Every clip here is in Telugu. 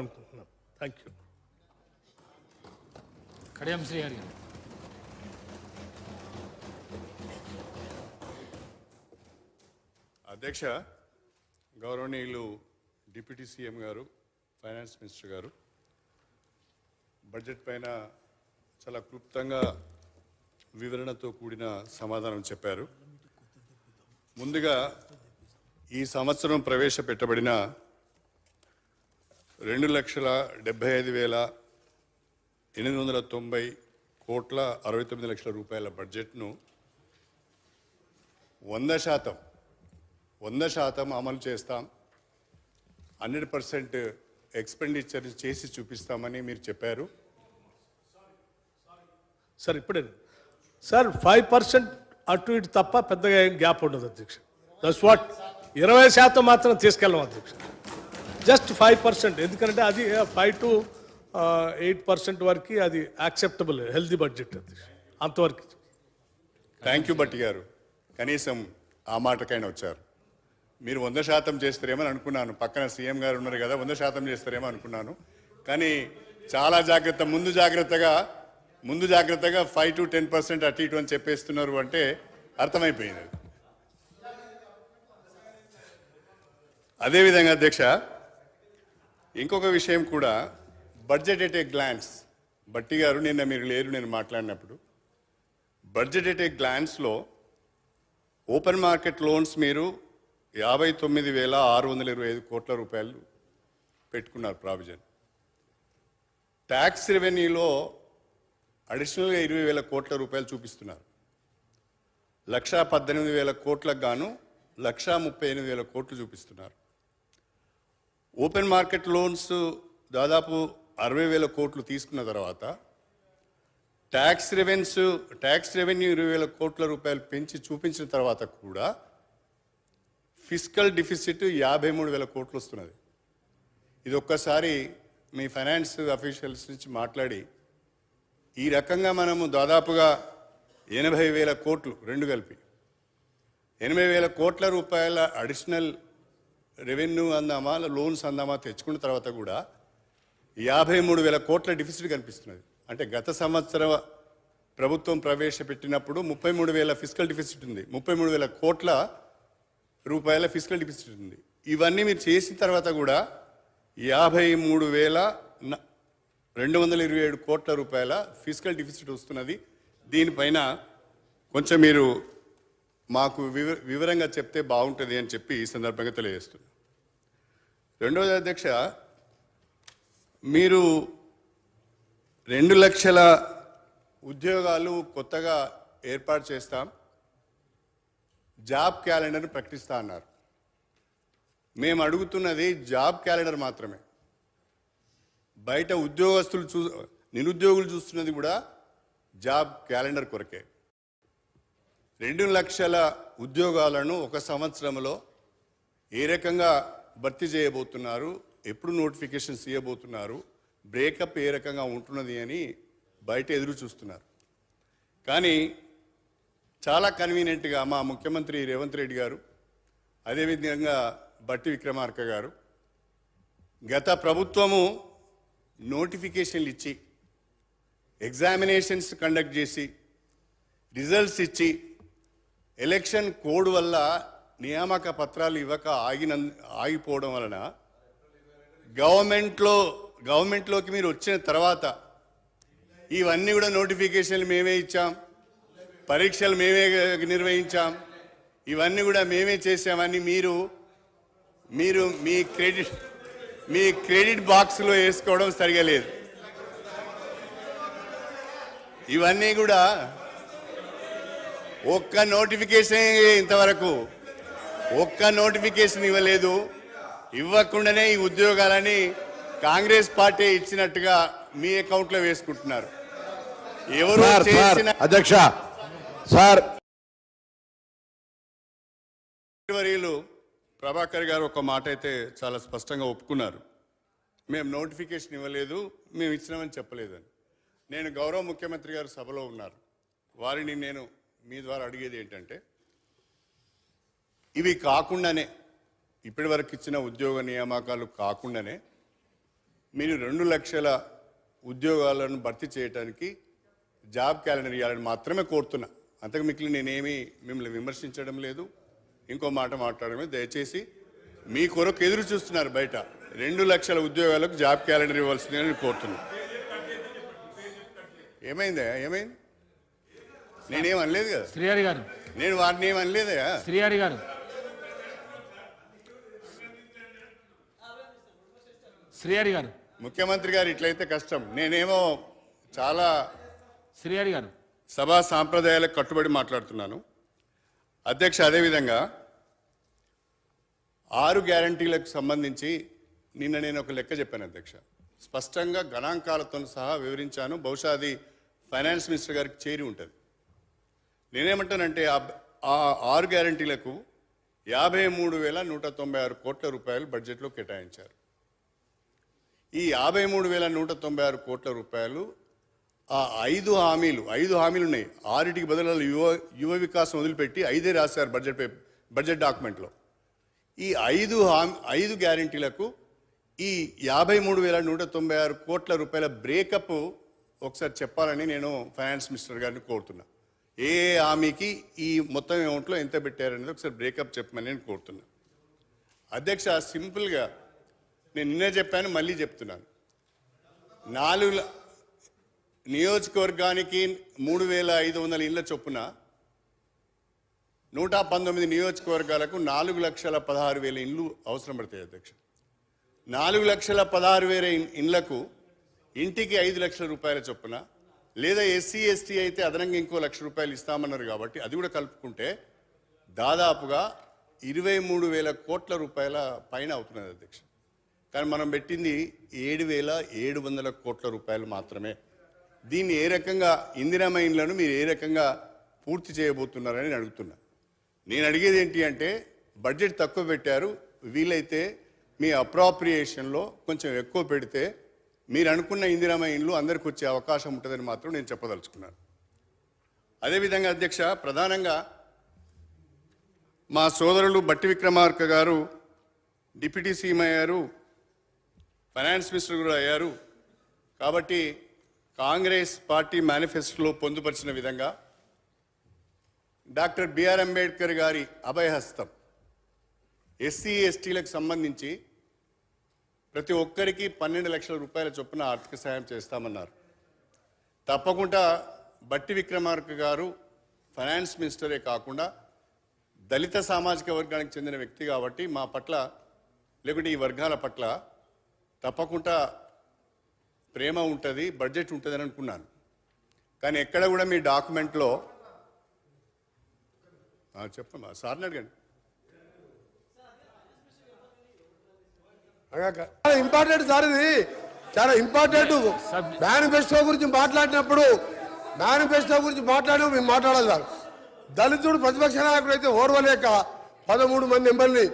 అనుకుంటున్నాం. Thank you Kadiyam Srihari garu. అధ్యక్ష గౌరవనీయులు deputy CM garu finance minister garu budget పైన చాలా క్లుప్తంగా వివరణతో కూడిన సమాధానం చెప్పారు. ముందుగా ఈ సంవత్సరం ప్రవేశపెట్టబడిన రెండు లక్షల డెబ్బై ఐదు వేల ఎనిమిది వందల తొంభై కోట్ల అరవై తొమ్మిది లక్షల రూపాయల బడ్జెట్ను వంద శాతం వంద శాతం అమలు చేస్తాం. హండ్రెడ్ పర్సెంట్ ఎక్స్పెండిచర్ చేసి చూపిస్తామని మీరు చెప్పారు. సార్ ఇప్పుడే సార్ ఫైవ్ పర్సెంట్ అటు ఇటు తప్ప పెద్దగా ఏం గ్యాప్ ఉండదు అధ్యక్ష. దట్స్ వాట్ ఇరవై శాతం మాత్రం తీసుకెళ్ళాం అధ్యక్ష. Just five percent. ఎందుకంటే అది ఫైవ్ టు ఎయిట్ పర్సెంట్ వరకు అది యాక్సెప్టబుల్ హెల్దీ బడ్జెట్ అది. అంతవరకు. థ్యాంక్ యూ భట్టి గారు. కనీసం ఆ మాటకైనా వచ్చారు. మీరు వంద శాతం చేస్తారేమని అనుకున్నాను. పక్కన సీఎం గారు ఉన్నారు కదా వంద శాతం చేస్తారేమో అనుకున్నాను. కానీ చాలా జాగ్రత్త ముందు జాగ్రత్తగా ముందు జాగ్రత్తగా ఫైవ్ టు టెన్ పర్సెంట్ అటు ఇటు అని చెప్పేస్తున్నారు అంటే అర్థమైపోయింది. అదేవిధంగా అధ్యక్ష ఇంకొక విషయం కూడా బడ్జెట్ ఎట్ ఏ గ్లాన్స్ బట్టి గారు నిన్న మీరు లేరు నేను మాట్లాడినప్పుడు బడ్జెట్ ఎట్ ఏ గ్లాన్స్లో ఓపెన్ మార్కెట్ లోన్స్ మీరు యాభై తొమ్మిది వేల ఆరు వందల ఇరవై ఐదు కోట్ల రూపాయలు పెట్టుకున్నారు ప్రావిజన్ ట్యాక్స్ రెవెన్యూలో అడిషనల్గా ఇరవై వేల కోట్ల రూపాయలు చూపిస్తున్నారు. లక్షా పద్దెనిమిది వేల కోట్లకు గాను లక్షా ముప్పై ఎనిమిది వేల కోట్లు చూపిస్తున్నారు. ఓపెన్ మార్కెట్ లోన్స్ దాదాపు అరవై వేల కోట్లు తీసుకున్న తర్వాత ట్యాక్స్ రెవెన్యూ ట్యాక్స్ రెవెన్యూ ఇరవై వేల కోట్ల రూపాయలు పెంచి చూపించిన తర్వాత కూడా ఫిజికల్ డిఫిసిట్ యాభై మూడు వేల కోట్లు వస్తున్నది. ఇది ఒక్కసారి మీ ఫైనాన్స్ అఫీషియల్స్ నుంచి మాట్లాడి ఈ రకంగా మనము దాదాపుగా ఎనభై వేల కోట్లు రెండు కలిపి ఎనభై వేల కోట్ల రూపాయల అడిషనల్ రెవెన్యూ అందామా లోన్స్ అందామా తెచ్చుకున్న తర్వాత కూడా యాభై మూడు వేల కోట్ల డిఫిసిట్ కనిపిస్తున్నది. అంటే గత సంవత్సరం ప్రభుత్వం ప్రవేశపెట్టినప్పుడు ముప్పై మూడు వేల ఫిజికల్ డిఫిసిట్ ఉంది. ముప్పై మూడు వేల కోట్ల రూపాయల ఫిజికల్ డిఫిసిట్ ఉంది. ఇవన్నీ మీరు చేసిన తర్వాత కూడా యాభై మూడు వేల రెండు వందల ఇరవై ఏడు కోట్ల రూపాయల ఫిజికల్ డిఫిసిట్ వస్తున్నది. దీనిపైన కొంచెం మీరు మాకు వివ వివరంగా చెప్తే బాగుంటుంది అని చెప్పి ఈ సందర్భంగా తెలియజేస్తున్నాను రెండవది అధ్యక్ష మీరు రెండు లక్షల ఉద్యోగాలు కొత్తగా ఏర్పాటు చేస్తాం జాబ్ క్యాలెండర్ని ప్రకటిస్తా అన్నారు. మేము అడుగుతున్నది జాబ్ క్యాలెండర్ మాత్రమే. బయట ఉద్యోగస్తులు చూ నిరుద్యోగులు చూస్తున్నది కూడా జాబ్ క్యాలెండర్ కొరకే. రెండు లక్షల ఉద్యోగాలను ఒక సంవత్సరంలో ఏ రకంగా భర్తీ చేయబోతున్నారు ఎప్పుడు నోటిఫికేషన్స్ ఇవ్వబోతున్నారు బ్రేకప్ ఏ రకంగా ఉంటున్నది అని బయట ఎదురు చూస్తున్నారు. కానీ చాలా కన్వీనియంట్గా మా ముఖ్యమంత్రి రేవంత్ రెడ్డి గారు అదేవిధంగా బట్టి విక్రమార్క గారు గత ప్రభుత్వము నోటిఫికేషన్లు ఇచ్చి ఎగ్జామినేషన్స్ కండక్ట్ చేసి రిజల్ట్స్ ఇచ్చి ఎలక్షన్ కోడ్ వల్ల నియామక పత్రాలు ఇవ్వక ఆగిన ఆగిపోవడం వలన గవర్నమెంట్లో గవర్నమెంట్లోకి మీరు వచ్చిన తర్వాత ఇవన్నీ కూడా నోటిఫికేషన్లు మేమే ఇచ్చాం పరీక్షలు మేమే నిర్వహించాం ఇవన్నీ కూడా మేమే చేసామని మీరు మీరు మీ క్రెడిట్ మీ క్రెడిట్ బాక్స్లో వేసుకోవడం సరిగా లేదు. ఇవన్నీ కూడా ఒక్క నోటిఫికేషన్ ఇంతవరకు. ఒక్క నోటిఫికేషన్ ఇవ్వలేదు. ఇవ్వకుండానే ఈ ఉద్యోగాలని కాంగ్రెస్ పార్టీ ఇచ్చినట్టుగా మీ అకౌంట్లో వేసుకుంటున్నారు. ఎవరు అధ్యక్ష సార్. వర్యులు ప్రభాకర్ గారు ఒక మాట అయితే చాలా స్పష్టంగా ఒప్పుకున్నారు. మేము నోటిఫికేషన్ ఇవ్వలేదు మేము ఇచ్చినామని చెప్పలేదని. నేను గౌరవ ముఖ్యమంత్రి గారు సభలో ఉన్నారు. వారిని నేను మీ ద్వారా అడిగేది ఏంటంటే ఇవి కాకుండానే ఇప్పటి వరకు ఇచ్చిన ఉద్యోగ నియామకాలు కాకుండానే మీరు రెండు లక్షల ఉద్యోగాలను భర్తీ చేయడానికి జాబ్ క్యాలెండర్ ఇవ్వాలని మాత్రమే కోరుతున్నా. అంతకు మిగిలిన నేనేమి మిమ్మల్ని విమర్శించడం లేదు. ఇంకో మాట మాట్లాడమే దయచేసి మీ కొరకు ఎదురు చూస్తున్నారు బయట. రెండు లక్షల ఉద్యోగాలకు జాబ్ క్యాలెండర్ ఇవ్వాల్సిందని నేను కోరుతున్నా. ఏమైందా ఏమైంది? నేనేం అనలేదు కదా. శ్రీహరి గారు. నేను వారిని ఏం అనలేదా శ్రీహరి గారు. శ్రీహరి గారు. ముఖ్యమంత్రి గారు ఇట్లయితే కష్టం. నేనేమో చాలా శ్రీహరి గారు. సభా సాంప్రదాయాలకు కట్టుబడి మాట్లాడుతున్నాను. అధ్యక్ష అదేవిధంగా ఆరు గ్యారంటీలకు సంబంధించి నిన్న నేను ఒక లెక్క చెప్పాను అధ్యక్ష. స్పష్టంగా గణాంకాలతో సహా వివరించాను. బహుశా అది ఫైనాన్స్ మినిస్టర్ గారికి చేరి ఉంటుంది. నేనేమంటానంటే ఆ- ఆరు గ్యారంటీలకు యాభై మూడు వేల నూట తొంభై ఆరు కోట్ల రూపాయలు బడ్జెట్లో కేటాయించారు. ఈ యాభై మూడు వేల నూట తొంభై ఆరు కోట్ల రూపాయలు ఆ ఐదు హామీలు ఐదు హామీలు ఉన్నాయి. ఆరిటికి బదులు యువ యువ వికాసం వదిలిపెట్టి ఐదే రాశారు బడ్జెట్ పే బడ్జెట్ డాక్యుమెంట్లో. ఈ ఐదు హామీ ఐదు గ్యారంటీలకు ఈ యాభై మూడు వేల నూట తొంభై ఆరు కోట్ల రూపాయల బ్రేకప్ ఒకసారి చెప్పాలని నేను ఫైనాన్స్ మినిస్టర్ గారిని కోరుతున్నా. ఏ ఆమెకి ఈ మొత్తం అమౌంట్లో ఎంత పెట్టారనేది ఒకసారి బ్రేకప్ చెప్పమని నేను కోరుతున్నాను అధ్యక్ష సింపుల్గా నేను నిన్నే చెప్పాను మళ్ళీ చెప్తున్నాను. నాలుగు ల- నియోజకవర్గానికి మూడు వేల ఐదు వందల ఇళ్ళ చొప్పున నూట పంతొమ్మిది నియోజకవర్గాలకు నాలుగు లక్షల పదహారు వేల ఇండ్లు అవసరం పడతాయి అధ్యక్ష. నాలుగు లక్షల పదహారు వేల ఇండ్లకు ఇంటికి ఐదు లక్షల రూపాయల చొప్పున లేదా ఎస్సీ ఎస్టీ అయితే అదనంగా ఇంకో లక్ష రూపాయలు ఇస్తామన్నారు కాబట్టి అది కూడా కలుపుకుంటే దాదాపుగా ఇరవై మూడు వేల కోట్ల రూపాయల పైన అవుతున్నది అధ్యక్ష. కానీ మనం పెట్టింది ఏడు వేల ఏడు వందల కోట్ల రూపాయలు మాత్రమే. దీన్ని ఏ రకంగా ఇందిరామ ఇండ్లను మీరు ఏ రకంగా పూర్తి చేయబోతున్నారని అడుగుతున్నా. నేను అడిగేది ఏంటి అంటే బడ్జెట్ తక్కువ పెట్టారు వీలైతే మీ అప్రాప్రియేషన్లో కొంచెం ఎక్కువ పెడితే మీరు అనుకున్న ఇందిరామయ్య ఇండ్లు అందరికి వచ్చే అవకాశం ఉంటుందని మాత్రం నేను చెప్పదలుచుకున్నాను. అదేవిధంగా అధ్యక్ష ప్రధానంగా మా సోదరులు బట్టి విక్రమార్క గారు డిప్యూటీ సీఎం అయ్యారు ఫైనాన్స్ మినిస్టర్ కూడా అయ్యారు. కాబట్టి కాంగ్రెస్ పార్టీ మేనిఫెస్టోలో పొందుపరిచిన విధంగా డాక్టర్ బిఆర్ అంబేద్కర్ గారి అభయహస్తం ఎస్సీ ఎస్టీలకు సంబంధించి ప్రతి ఒక్కరికి పన్నెండు లక్షల రూపాయల చొప్పున ఆర్థిక సాయం చేస్తామన్నారు. తప్పకుండా బట్టి విక్రమార్క గారు ఫైనాన్స్ మినిస్టరే కాకుండా దళిత సామాజిక వర్గానికి చెందిన వ్యక్తి కాబట్టి మా పట్ల లేకుంటే ఈ వర్గాల పట్ల తప్పకుండా ప్రేమ ఉంటుంది బడ్జెట్ ఉంటుందని అనుకున్నాను. కానీ ఎక్కడ కూడా మీ డాక్యుమెంట్లో చెప్పమ్మా సార్ని అడగండి. చాలా ఇంపార్టెంట్ సార్ ఇది. చాలా ఇంపార్టెంట్ మేనిఫెస్టో గురించి మాట్లాడినప్పుడు మేనిఫెస్టో గురించి మాట్లాడినప్పుడు మేము మాట్లాడాలి సార్. దళితుడు ప్రతిపక్ష నాయకుడు అయితే ఓర్వలేక పదమూడు మంది ఎమ్మెల్యేని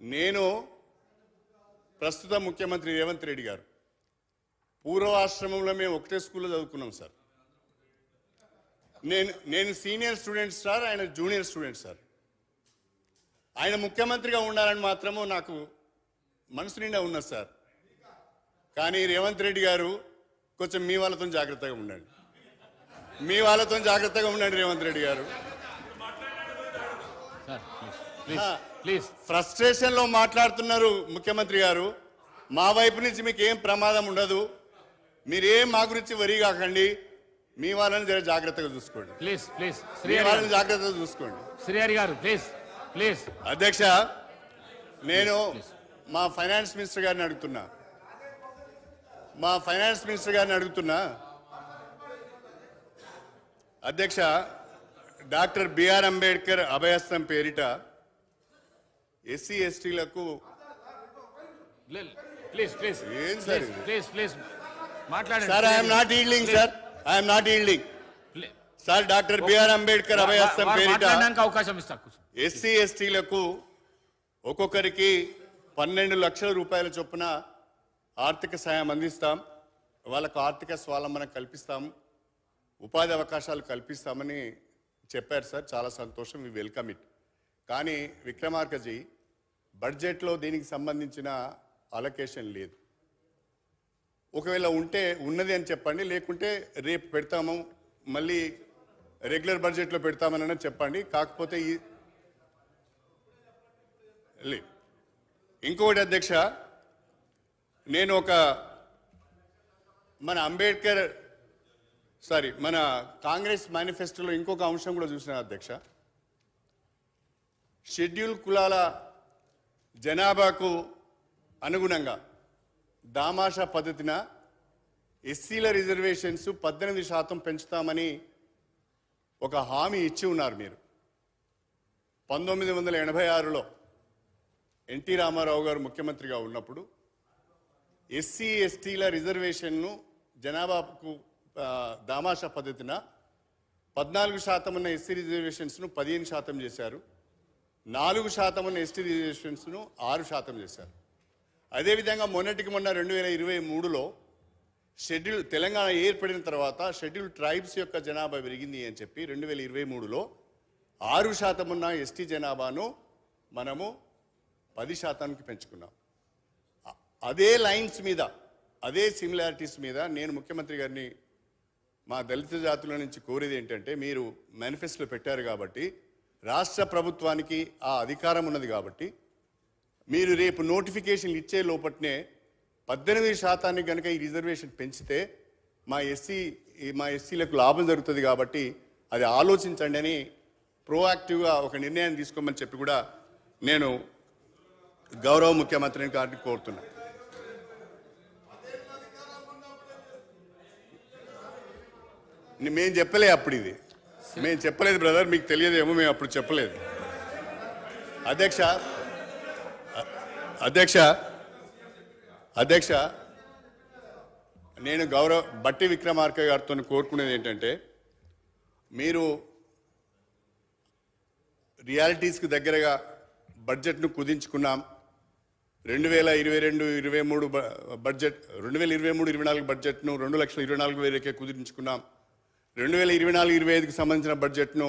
నేను ప్రస్తుత ముఖ్యమంత్రి రేవంత్ రెడ్డి గారు. పూర్వాశ్రమంలో మేము ఒకటే స్కూల్లో చదువుకున్నాం సార్. నేను నేను సీనియర్ స్టూడెంట్ సార్ ఆయన జూనియర్ స్టూడెంట్ సార్. ఆయన ముఖ్యమంత్రిగా ఉండాలని మాత్రము నాకు మనసు నిండా ఉన్నది సార్. కానీ రేవంత్ రెడ్డి గారు కొంచెం మీ వాళ్ళతో జాగ్రత్తగా ఉండండి. మీ వాళ్ళతో జాగ్రత్తగా ఉండండి రేవంత్ రెడ్డి గారు. ప్లీజ్. ప్లీజ్ ప్లీజ్ ఫ్రస్ట్రేషన్లో మాట్లాడుతున్నారు ముఖ్యమంత్రి గారు. మా వైపు నుంచి మీకు ఏం ప్రమాదం ఉండదు. మీరేం మా గురించి వరి కాకండి. మీ వాళ్ళని జర జాగ్రత్తగా చూసుకోండి. Please please. శ్రీహరి వాళ్ళని గారు. జాగ్రత్తగా చూసుకోండి. శ్రీహరి గారు ప్లీజ్ ప్లీజ్. అధ్యక్ష నేను మా ఫైనాన్స్ మినిస్టర్ గారిని అడుగుతున్నా. మా ఫైనాన్స్ మినిస్టర్ గారిని అడుగుతున్నా. అధ్యక్ష డాక్టర్ బిఆర్ అంబేద్కర్ అభయస్థం పేరిట ఎస్సీ ఎస్టీలకు ప్లీజ్ ప్లీజ్. ఏం సార్ ఇది? Please please. మాట్లాడండి sir I'm not yielding sir. I'm not yielding. Plea- sir doctor BR Ambedkar అభయస్థం వారు పేరిట మాట్లాడడానికి అవకాశం ఇస్తా కూర్చో. ఎస్సీ ఎస్టీలకు ఒక్కొక్కరికి పన్నెండు లక్షల రూపాయల చొప్పున ఆర్థిక సాయం అందిస్తాం. వాళ్ళకు ఆర్థిక స్వావలంబన కల్పిస్తాం. ఉపాధి అవకాశాలు కల్పిస్తామని చెప్పారు సార్. చాలా సంతోషం. వి వెల్కమ్ ఇట్ కానీ విక్రమార్కజీ బడ్జెట్లో దీనికి సంబంధించిన అలొకేషన్ లేదు. ఒకవేళ ఉంటే ఉన్నది అని చెప్పండి లేకుంటే రేపు పెడతాము మళ్ళీ రెగ్యులర్ బడ్జెట్లో పెడతామని చెప్పండి కాకపోతే ఈ లే. ఇంకొకటి అధ్యక్ష నేను ఒక మన అంబేద్కర్ సారీ మన కాంగ్రెస్ మేనిఫెస్టోలో ఇంకొక అంశం కూడా చూసిన అధ్యక్ష షెడ్యూల్ కులాల జనాభాకు అనుగుణంగా దామాషా పద్ధతిన ఎస్సీల రిజర్వేషన్స్ పద్దెనిమిది శాతం పెంచుతామని ఒక హామీ ఇచ్చి ఉన్నారు మీరు. పంతొమ్మిది వందల ఎనభై ఆరులో ఎన్టీ రామారావు గారు ముఖ్యమంత్రిగా ఉన్నప్పుడు ఎస్సీ ఎస్టీల రిజర్వేషన్ను జనాభాకు దామాషా పద్ధతిన పద్నాలుగు శాతం ఉన్న ఎస్సీ రిజర్వేషన్స్ను పదిహేను శాతం చేశారు. నాలుగు శాతం ఉన్న ఎస్టీ రిజర్వేషన్స్ను ఆరు శాతం చేశారు. అదేవిధంగా మొన్నటికి మొన్న రెండు వేల ఇరవై మూడులో షెడ్యూల్ తెలంగాణ ఏర్పడిన తర్వాత షెడ్యూల్ ట్రైబ్స్ యొక్క జనాభా పెరిగింది అని చెప్పి రెండు వేల ఇరవై మూడులో ఆరు శాతం ఉన్న ఎస్టీ జనాభాను మనము పది శాతానికి పెంచుకున్నాం. అదే లైన్స్ మీద అదే సిమిలారిటీస్ మీద నేను ముఖ్యమంత్రి గారిని మా దళిత జాతుల నుంచి కోరేది ఏంటంటే మీరు మేనిఫెస్టోలో పెట్టారు కాబట్టి రాష్ట్ర ప్రభుత్వానికి ఆ అధికారం ఉన్నది కాబట్టి మీరు రేపు నోటిఫికేషన్లు ఇచ్చే లోపట్నే పద్దెనిమిది శాతానికి కనుక ఈ రిజర్వేషన్ పెంచితే మా ఎస్సీ మా ఎస్సీలకు లాభం జరుగుతుంది కాబట్టి అది ఆలోచించండి అని ప్రోయాక్టివ్గా ఒక నిర్ణయం తీసుకోమని చెప్పి కూడా నేను గౌరవ ముఖ్యమంత్రిని కాబట్టి కోరుతున్నా. మేము చెప్పలే అప్పుడు ఇది. మేము చెప్పలేదు బ్రదర్ మీకు తెలియదేమో మేము అప్పుడు చెప్పలేదు. అధ్యక్ష అధ్యక్ష అధ్యక్ష నేను గౌరవ బట్టి విక్రమార్క గారితో కోరుకునేది ఏంటంటే మీరు రియాలిటీస్కి దగ్గరగా బడ్జెట్ను కుదించుకున్నాం. రెండు వేల ఇరవై రెండు ఇరవై మూడు బ- బడ్జెట్ రెండు వేల ఇరవై మూడు ఇరవై నాలుగు బడ్జెట్ను రెండు లక్షల ఇరవై నాలుగు వేలకే కుదించుకున్నాం. రెండు వేల ఇరవై నాలుగు ఇరవై ఐదుకి సంబంధించిన బడ్జెట్ను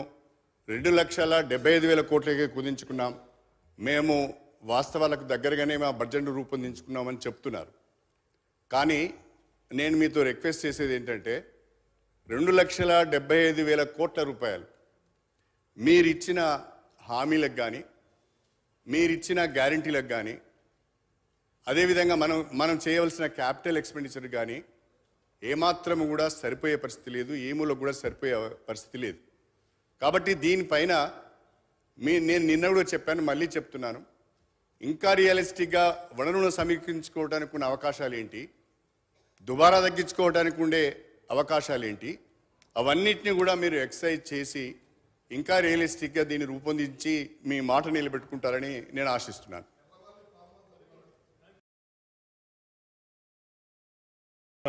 రెండు లక్షల డెబ్బై ఐదు వేల కోట్లకే కుదించుకున్నాం. మేము వాస్తవాలకు దగ్గరగానే మా బడ్జెట్ను రూపొందించుకున్నామని చెప్తున్నారు. కానీ నేను మీతో రిక్వెస్ట్ చేసేది ఏంటంటే రెండు లక్షల డెబ్బై ఐదు వేల కోట్ల రూపాయలు మీరిచ్చిన హామీలకు కానీ మీరిచ్చిన గ్యారంటీలకు కానీ అదేవిధంగా మనం మనం చేయవలసిన క్యాపిటల్ ఎక్స్పెండిచర్ కానీ ఏమాత్రం కూడా సరిపోయే పరిస్థితి లేదు ఏములో కూడా సరిపోయే పరిస్థితి లేదు. కాబట్టి దీనిపైన మీ నేను నిన్న కూడా చెప్పాను మళ్ళీ చెప్తున్నాను. ఇంకా రియలిస్టిక్గా వనరులను సమీక్షించుకోవడానికి ఉన్న అవకాశాలు ఏంటి? దుబారా తగ్గించుకోవడానికి ఉండే అవకాశాలు ఏంటి? అవన్నిటిని కూడా మీరు ఎక్సర్సైజ్ చేసి ఇంకా రియలిస్టిక్గా దీన్ని రూపొందించి మీ మాట నిలబెట్టుకుంటారని నేను ఆశిస్తున్నాను.